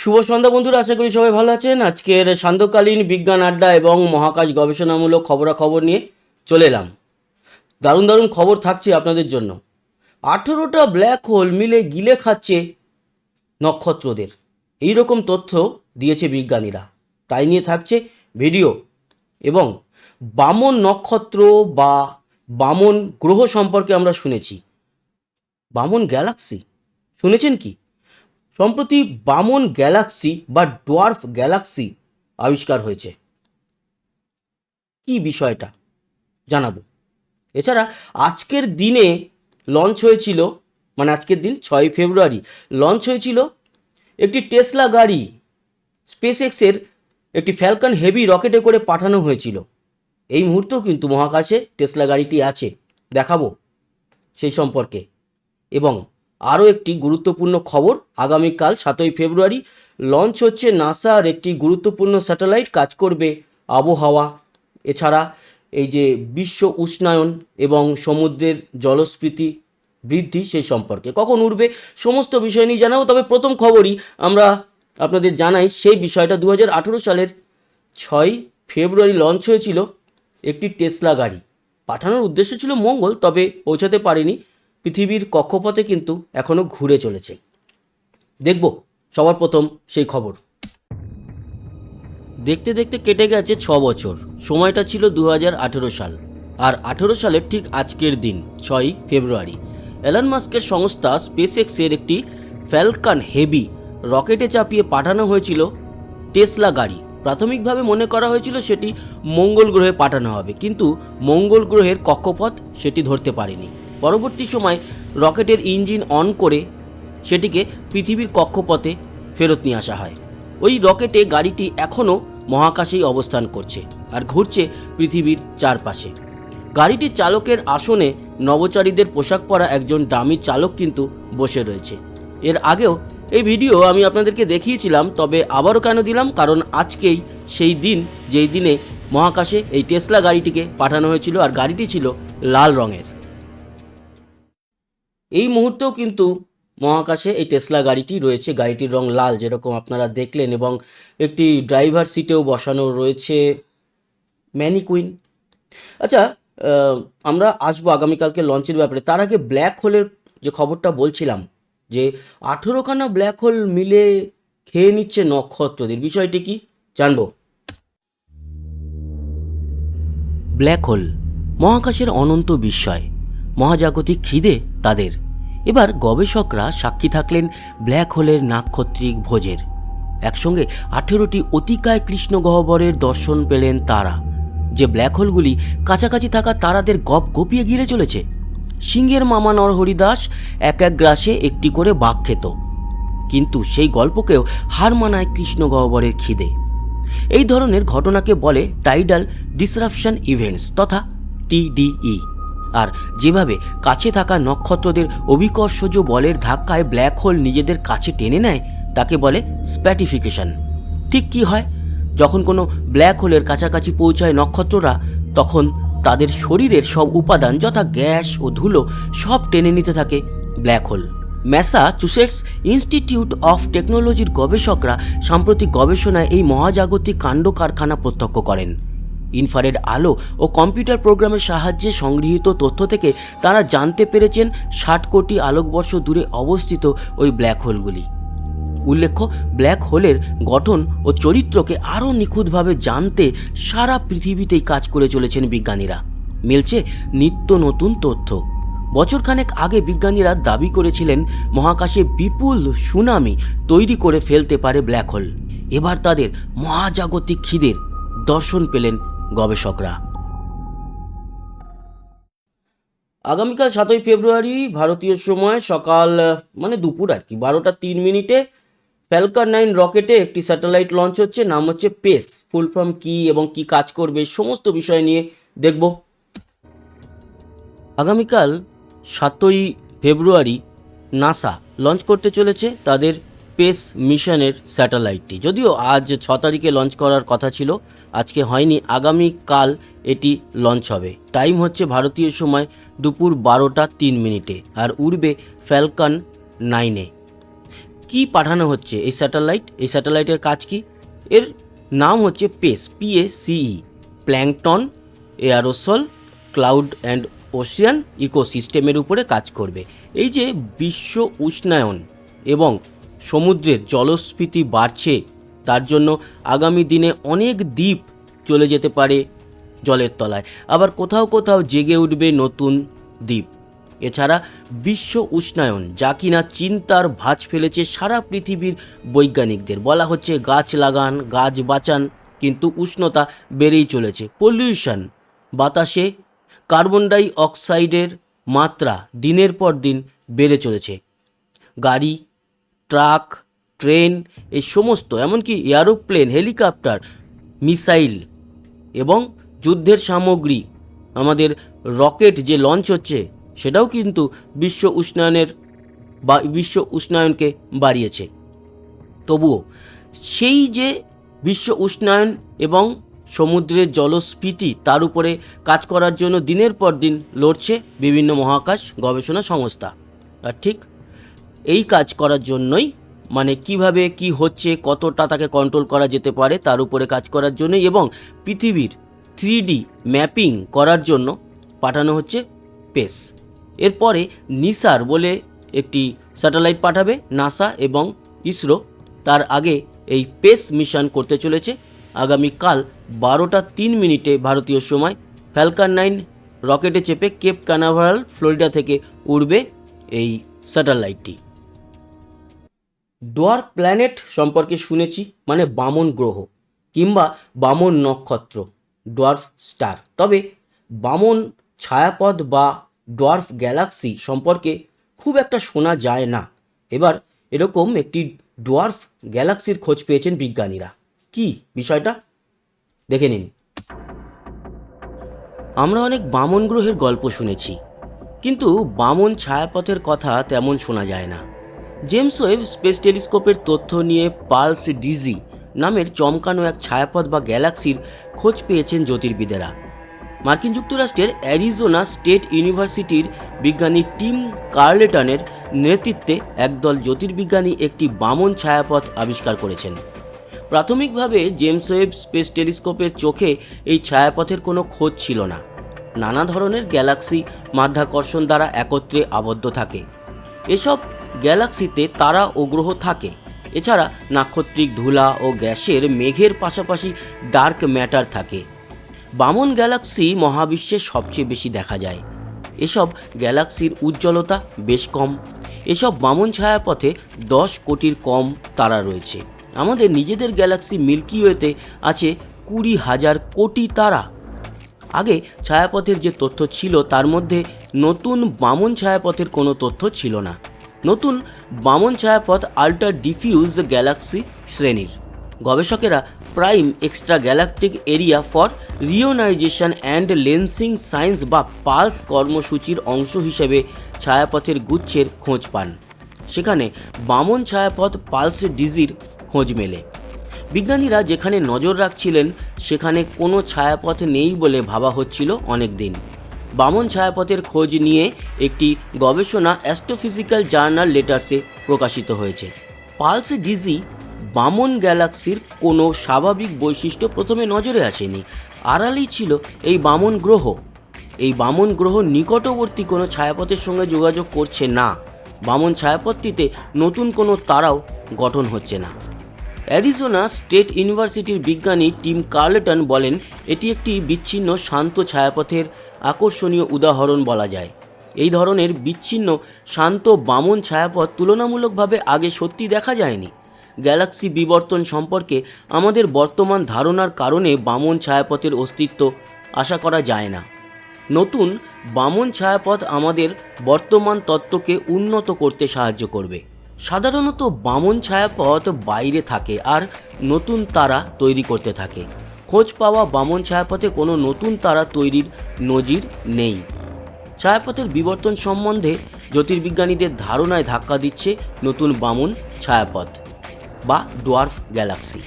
শুভ সন্ধ্যা বন্ধুরা, আশা করি সবাই ভালো আছেন। আজকের সান্ধ্যকালীন বিজ্ঞান আড্ডা এবং মহাকাশ গবেষণামূলক খবরাখবর নিয়ে চলে এলাম। দারুণ দারুণ খবর থাকছে আপনাদের জন্য। আঠেরোটা ব্ল্যাক হোল মিলে গিলে খাচ্ছে নক্ষত্রদের। এই রকম তথ্য দিয়েছে বিজ্ঞানীরা। তাই নিয়ে থাকছে ভিডিও। এবং বামন নক্ষত্র বা বামন গ্রহ সম্পর্কে আমরা শুনেছি। বামন গ্যালাক্সি। শুনেছেন কি? সম্প্রতি বামন গ্যালাক্সি বা ডোয়ার্ফ গ্যালাক্সি আবিষ্কার হয়েছে। কি বিষয়টা? জানাব। এছাড়া আজকের দিনে লঞ্চ হয়েছিল মানে আজকের দিন ছয় ফেব্রুয়ারি লঞ্চ হয়েছিল একটি টেসলা গাড়ি। স্পেস এক্সের একটি ফ্যালকন হেভি রকেটে করে পাঠানো হয়েছিল। এই মুহূর্তেও কিন্তু মহাকাশে টেসলা গাড়িটি আছে। দেখাবো সেই সম্পর্কে। এবং আরও একটি গুরুত্বপূর্ণ খবর। আগামীকাল সাতই ফেব্রুয়ারি লঞ্চ হচ্ছে নাসার একটি গুরুত্বপূর্ণ স্যাটেলাইট কাজ করবে আবহাওয়া। এছাড়া এই যে বিশ্ব উষ্ণায়ন এবং সমুদ্রের জলস্ফীতি বৃদ্ধি সেই সম্পর্কে কখন উঠবে সমস্ত বিষয় নিয়ে জানাব। তবে প্রথম খবরই আমরা আপনাদের জানাই, সেই বিষয়টা দু হাজার আঠেরো সালের ছয় ফেব্রুয়ারি লঞ্চ হয়েছিল একটি টেসলা গাড়ি। পাঠানোর উদ্দেশ্য ছিল মঙ্গল, তবে পৌঁছাতে পারেনি পৃথিবীর কক্ষপথে কিন্তু এখনও ঘুরে চলেছে। দেখব, সবার প্রথম সেই খবর। দেখতে দেখতে কেটে গেছে ছ বছর। সময়টা ছিল দু হাজার আঠেরো সাল। আর আঠেরো সালের ঠিক আজকের দিন, ছয়ই ফেব্রুয়ারি। এলন মাস্কের সংস্থা স্পেস এক্সের একটি ফ্যালকান হেভি রকেটে চাপিয়ে পাঠানো হয়েছিল টেসলা গাড়ি। প্রাথমিকভাবে মনে করা হয়েছিল সেটি মঙ্গল গ্রহে পাঠানো হবে, কিন্তু মঙ্গল গ্রহের কক্ষপথ সেটি ধরতে পারেনি। পরবর্তী সময় রকেটের ইঞ্জিন অন করে সেটিকে পৃথিবীর কক্ষপথে ফেরত নিয়ে আসা হয়। ওই রকেটে গাড়িটি এখনও মহাকাশেই অবস্থান করছে আর ঘুরছে পৃথিবীর চারপাশে। গাড়িটির চালকের আসনে নবচারীদের পোশাক পরা একজন ডামি চালক কিন্তু বসে রয়েছে। এর আগেও এই ভিডিও আমি আপনাদেরকে দেখিয়েছিলাম, তবে আবারও কেন দিলাম? কারণ আজকেই সেই দিন, যেই দিনে মহাকাশে এই টেসলা গাড়িটিকে পাঠানো হয়েছিল আর গাড়িটি ছিল লাল রঙের। এই মুহূর্তেও কিন্তু মহাকাশে এই টেসলা গাড়িটি রয়েছে। গাড়িটির রং লাল, যেরকম আপনারা দেখলেন, এবং একটি ড্রাইভার সিটেও বসানো রয়েছে ম্যানিকুইন। আচ্ছা আমরা আসব আগামীকালকে লঞ্চের ব্যাপারে। তার আগে ব্ল্যাক হোলের যে খবরটা বলছিলাম, যে আঠেরোখানা ব্ল্যাক হোল মিলে খেয়ে নিচ্ছে নক্ষত্রদের। বিষয়টি কি জানব? ব্ল্যাক হোল মহাকাশের অনন্ত বিস্ময়। মহাজাগতিক খিদে তাদের। এবার গবেষকরা সাক্ষী থাকলেন ব্ল্যাক হোলের নাক্ষত্রিক ভোজের। একসঙ্গে আঠেরোটি অতিকায় কৃষ্ণ গহ্বরের দর্শন পেলেন তারা। যে ব্ল্যাক হোলগুলি কাছাকাছি থাকা তারাদের গপ গপিয়ে গিলে চলেছে। সিংহের মামা নরহরি দাস এক এক গ্রাসে একটি করে বাঘ খেত। কিন্তু সেই গল্পকেও হার মানায় কৃষ্ণ গহ্বরের খিদে। এই ধরনের ঘটনাকে বলে টাইডাল ডিসরাপশন ইভেন্টস তথা টিডিই। আর যেভাবে কাছে থাকা নক্ষত্রদের অভিকর্ষজ বলের ধাক্কায় ব্ল্যাক হোল নিজেদের কাছে টেনে নেয়, তাকে বলে স্প্যাটিফিকেশন। ঠিক কি হয়? যখন কোনো ব্ল্যাক হোলের কাছাকাছি পৌঁছায় নক্ষত্ররা, তখন তাদের শরীরের সব উপাদান যথা গ্যাস ও ধুলো সব টেনে নিতে থাকে black hole. Massachusetts institute of টেকনোলজির গবেষকরা সাম্প্রতিক গবেষণায় এই মহাজাগতিক কাণ্ড কারখানা প্রত্যক্ষ করেন। ইনফারেড আলো ও কম্পিউটার প্রোগ্রামের সাহায্যে সংগৃহীত তথ্য থেকে তারা জানতে পেরেছেন ষাট কোটি আলোকবর্ষ দূরে অবস্থিত ওই ব্ল্যাক হোলগুলি। উল্লেখ্য, ব্ল্যাক হোলের গঠন ও চরিত্রকে আরও নিখুঁতভাবে জানতে সারা পৃথিবীতেই কাজ করে চলেছেন বিজ্ঞানীরা। মিলছে নিত্য নতুন তথ্য। বছরখানেক আগে বিজ্ঞানীরা দাবি করেছিলেন, মহাকাশে বিপুল সুনামি তৈরি করে ফেলতে পারে ব্ল্যাক হোল। এবার তাদের মহাজাগতিক খিদের দর্শন পেলেন গবেষকরা। আগামীকাল সাতই ফেব্রুয়ারি ভারতীয় সময় সকাল মানে দুপুর আর কি, বারোটা তিন মিনিটে ফ্যালকার নাইন রকেটে একটি স্যাটেলাইট লঞ্চ হচ্ছে, নাম হচ্ছে পেস। ফুল ফর্ম কি এবং কি কাজ করবে, সমস্ত বিষয় নিয়ে দেখব। আগামীকাল সাতই ফেব্রুয়ারি নাসা লঞ্চ করতে চলেছে, তাদের পেস মিশনের স্যাটেলাইটটি। যদিও আজ ছ তারিখে লঞ্চ করার কথা ছিল, আজকে হয়নি। আগামীকাল এটি লঞ্চ হবে। টাইম হচ্ছে ভারতীয় সময় দুপুর বারোটা তিন মিনিটে আর উড়বে ফ্যালকন নাইনে। কি পাঠানো হচ্ছে এই স্যাটেলাইট? এই স্যাটেলাইটের কাজ কি? এর নাম হচ্ছে PACE PA CE plankton aerosol, cloud and ocean ইকোসিস্টেমের উপরে কাজ করবে। এই যে বিশ্ব উষ্ণায়ন এবং সমুদ্রের জলস্ফীতি বাড়ছে। তার জন্য আগামী দিনে অনেক দ্বীপ চলে যেতে পারে জলের তলায়। আবার কোথাও কোথাও জেগে উঠবে নতুন দ্বীপ। এছাড়া বিশ্ব উষ্ণায়ন, যা কিনা চিন্তার ভাঁজ ফেলেছে সারা পৃথিবীর বৈজ্ঞানিকদের। বলা হচ্ছে গাছ লাগান, গাছ বাঁচান, কিন্তু উষ্ণতা বেড়েই চলেছে। পলিউশন, বাতাসে কার্বন ডাই অক্সাইডের মাত্রা দিনের পর দিন বেড়ে চলেছে। গাড়ি ট্রাক, ট্রেন, এই সমস্ত, এমনকি এয়ারোপ্লেন, হেলিকপ্টার, মিসাইল এবং যুদ্ধের সামগ্রী, আমাদের রকেট যে লঞ্চ হচ্ছে, সেটাও কিন্তু বিশ্ব উষ্ণায়নের বা বিশ্ব উষ্ণায়নকে বাড়িয়েছে। তবুও, সেই যে বিশ্ব উষ্ণায়ন এবং সমুদ্রের জলস্ফীতি, তার উপরে কাজ করার জন্য দিনের পর দিন লড়ছে বিভিন্ন মহাকাশ গবেষণা সংস্থা। আর ঠিক এই কাজ করার জন্যই মানে কীভাবে কি হচ্ছে, কতটা তাকে কন্ট্রোল করা যেতে পারে, তার উপরে কাজ করার জন্যই এবং পৃথিবীর থ্রি ম্যাপিং করার জন্য পাঠানো হচ্ছে পেস এরপরে নিসার বলে একটি স্যাটেলাইট পাঠাবে নাসা এবং ইসরো তার আগে এই পেস মিশন করতে চলেছে। আগামীকাল বারোটা তিন মিনিটে ভারতীয় সময় ফ্যালকান নাইন রকেটে চেপে কেপ কানাভারাল ফ্লোরিডা থেকে উড়বে এই স্যাটেলাইটটি ডোয়ার প্ল্যানেট সম্পর্কে শুনেছি মানে বামন গ্রহ, কিংবা বামন নক্ষত্র ডোয়ার্ফ স্টার তবে বামন ছায়াপথ বা ডোয়ার্ফ গ্যালাক্সি সম্পর্কে খুব একটা শোনা যায় না। এবার এরকম একটি ডোয়ার্ফ গ্যালাক্সির খোঁজ পেয়েছেন বিজ্ঞানীরা। কি বিষয়টা? দেখে নিন। আমরা অনেক বামন গ্রহের গল্প শুনেছি, কিন্তু বামন ছায়াপথের কথা তেমন শোনা যায় না। জেমস ওয়েব স্পেস টেলিস্কোপের তথ্য নিয়ে পালস ডিজি নামের চমকানো এক ছায়াপথ বা গ্যালাক্সির খোঁজ পেয়েছেন জ্যোতির্বিদেরা। মার্কিন যুক্তরাষ্ট্রের অ্যারিজোনা স্টেট ইউনিভার্সিটির বিজ্ঞানী টিম কার্লেটনের নেতৃত্বে একদল জ্যোতির্বিজ্ঞানী একটি বামন ছায়াপথ আবিষ্কার করেছেন। প্রাথমিকভাবে জেমস ওয়েব স্পেস টেলিস্কোপের চোখে এই ছায়াপথের কোনো খোঁজ ছিল না। নানা ধরনের গ্যালাক্সি মাধ্যাকর্ষণ দ্বারা একত্রে আবদ্ধ থাকে। এসব গ্যালাক্সিতে তারা ও গ্রহ থাকে। এছাড়া নাক্ষত্রিক ধুলা ও গ্যাসের মেঘের পাশাপাশি ডার্ক ম্যাটার থাকে। বামন গ্যালাক্সি মহাবিশ্বে সবচেয়ে বেশি দেখা যায়। এসব গ্যালাক্সির উজ্জ্বলতা বেশ কম। এসব বামন ছায়াপথে দশ কোটির কম তারা রয়েছে। আমাদের নিজেদের গ্যালাক্সি মিল্কি ওয়েতে আছে কুড়ি হাজার কোটি তারা। আগে ছায়াপথের যে তথ্য ছিল, তার মধ্যে নতুন বামন ছায়াপথের কোনো তথ্য ছিল না। নতুন বামন ছায়াপথ আল্ট্রা ডিফিউজ গ্যালাক্সি শ্রেণির। গবেষকেরা prime extragalactic area for reionization and lensing science বা পালস কর্মসূচির অংশ হিসেবে ছায়াপথের গুচ্ছের খোঁজ পান। সেখানে বামন ছায়াপথ পালস ডিজির খোঁজ মেলে। বিজ্ঞানীরা যেখানে নজর রাখছিলেন, সেখানে কোনো ছায়াপথ নেই বলে ভাবা হচ্ছিল অনেক দিন বামন ছায়াপথের খোঁজ নিয়ে একটি গবেষণা অ্যাস্ট্রোফিজিক্যাল জার্নাল লেটার্সে প্রকাশিত হয়েছে। পালস ডিজি বামন গ্যালাক্সির কোনো স্বাভাবিক বৈশিষ্ট্য প্রথমে নজরে আসেনি। আড়ালেই ছিল এই বামন গ্রহ। এই বামন গ্রহ নিকটবর্তী কোনো ছায়াপথের সঙ্গে যোগাযোগ করছে না। বামন ছায়াপথটিতে নতুন কোনো তারাও গঠন হচ্ছে না। অ্যারিজোনা স্টেট ইউনিভার্সিটির বিজ্ঞানী টিম কার্লেটন বলেন, এটি একটি বিচ্ছিন্ন শান্ত ছায়াপথের আকর্ষণীয় উদাহরণ বলা যায়। এই ধরনের বিচ্ছিন্ন, শান্ত, বামন ছায়াপথ তুলনামূলকভাবে আগে সত্যি দেখা যায়নি। গ্যালাক্সি বিবর্তন সম্পর্কে আমাদের বর্তমান ধারণার কারণে বামন ছায়াপথের অস্তিত্ব আশা করা যায় না। নতুন, বামন ছায়াপথ আমাদের বর্তমান তত্ত্বকে উন্নত করতে সাহায্য করবে। সাধারণত বামন ছায়াপথ বাইরে থাকে আর নতুন তারা তৈরি করতে থাকে। খোঁজ পাওয়া বামন ছায়াপথে কোনো নতুন তারা তৈরির নজির নেই। ছায়াপথের বিবর্তন সম্বন্ধে জ্যোতির্বিজ্ঞানীদের ধারণায় ধাক্কা দিচ্ছে নতুন বামন ছায়াপথ বা ডোয়ার্ফ গ্যালাক্সি।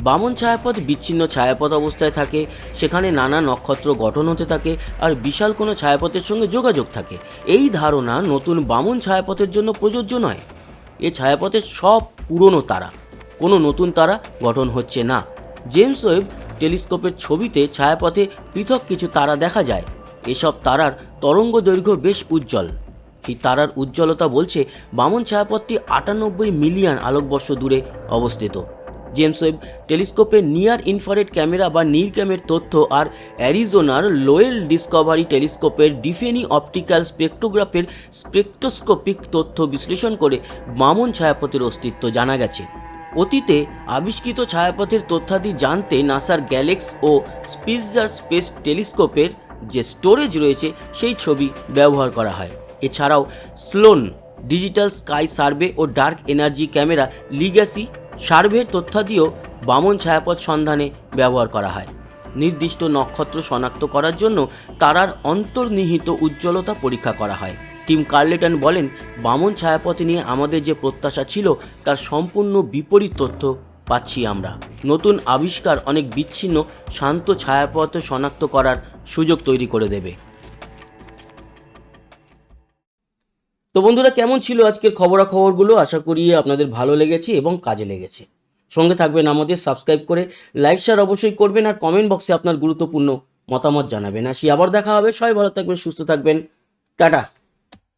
বামন ছায়াপথ বিচ্ছিন্ন ছায়াপথ অবস্থায় থাকে, সেখানে নানা নক্ষত্র গঠন হতে থাকে আর বিশাল কোনো ছায়াপথের সঙ্গে যোগাযোগ থাকে। এই ধারণা নতুন বামন ছায়াপথের জন্য প্রযোজ্য নয়। এ ছায়াপথের সব পুরনো তারা। কোনো নতুন তারা গঠন হচ্ছে না। জেমস ওয়েব টেলিস্কোপের ছবিতে ছায়াপথে পৃথক কিছু তারা দেখা যায়। এসব তারার তরঙ্গ দৈর্ঘ্য বেশ উজ্জ্বল। এই তারার উজ্জ্বলতা বলছে বামন ছায়াপথটি আটানব্বই মিলিয়ন আলোকবর্ষ দূরে অবস্থিত। জেমস ওয়েব টেলিস্কোপের নিয়ার ইনফ্রারেড ক্যামেরা বা নিরক্যামের তথ্য আর অ্যারিজোনার লোয়েল ডিসকভারি টেলিস্কোপের ডিফেনি অপটিক্যাল স্পেকট্রোগ্রাফের স্পেকট্রোস্কোপিক তথ্য বিশ্লেষণ করে বামন ছায়াপথের অস্তিত্ব জানা গেছে। অতীতে আবিষ্কৃত ছায়াপথের তথ্যাদি জানতে নাসার গ্যালেক্স ও স্পিৎজার স্পেস টেলিস্কোপের যে স্টোরেজ রয়েছে, সেই ছবি ব্যবহার করা হয়। এছাড়াও স্লোন ডিজিটাল স্কাই সার্ভে ও ডার্ক এনার্জি ক্যামেরা লিগ্যাসি সার্ভের তথ্যাদিও বামন ছায়াপথ সন্ধানে ব্যবহার করা হয়। নির্দিষ্ট নক্ষত্র শনাক্ত করার জন্য তারার অন্তর্নিহিত উজ্জ্বলতা পরীক্ষা করা হয়। টিম কার্লেটন বলেন, বামন ছায়াপথে নিয়ে আমাদের যে প্রত্যাশা ছিল, তার সম্পূর্ণ বিপরীত তথ্য পাচ্ছি আমরা। নতুন আবিষ্কার অনেক বিচ্ছিন্ন, শান্ত ছায়াপথ শনাক্ত করার সুযোগ তৈরি করে দেবে। তো বন্ধুরা, কেমন ছিল আজকের খবরাখবরগুলো? আশা করি আপনাদের ভালো লেগেছে এবং কাজে লেগেছে। সঙ্গে থাকবেন আমাদের, সাবস্ক্রাইব করে লাইক শেয়ার অবশ্যই করবেন আর কমেন্ট বক্সে আপনার গুরুত্বপূর্ণ মতামত জানাবেন। আসি, আবার দেখা হবে। সবাই ভালো থাকবেন, সুস্থ থাকবেন। টাটা।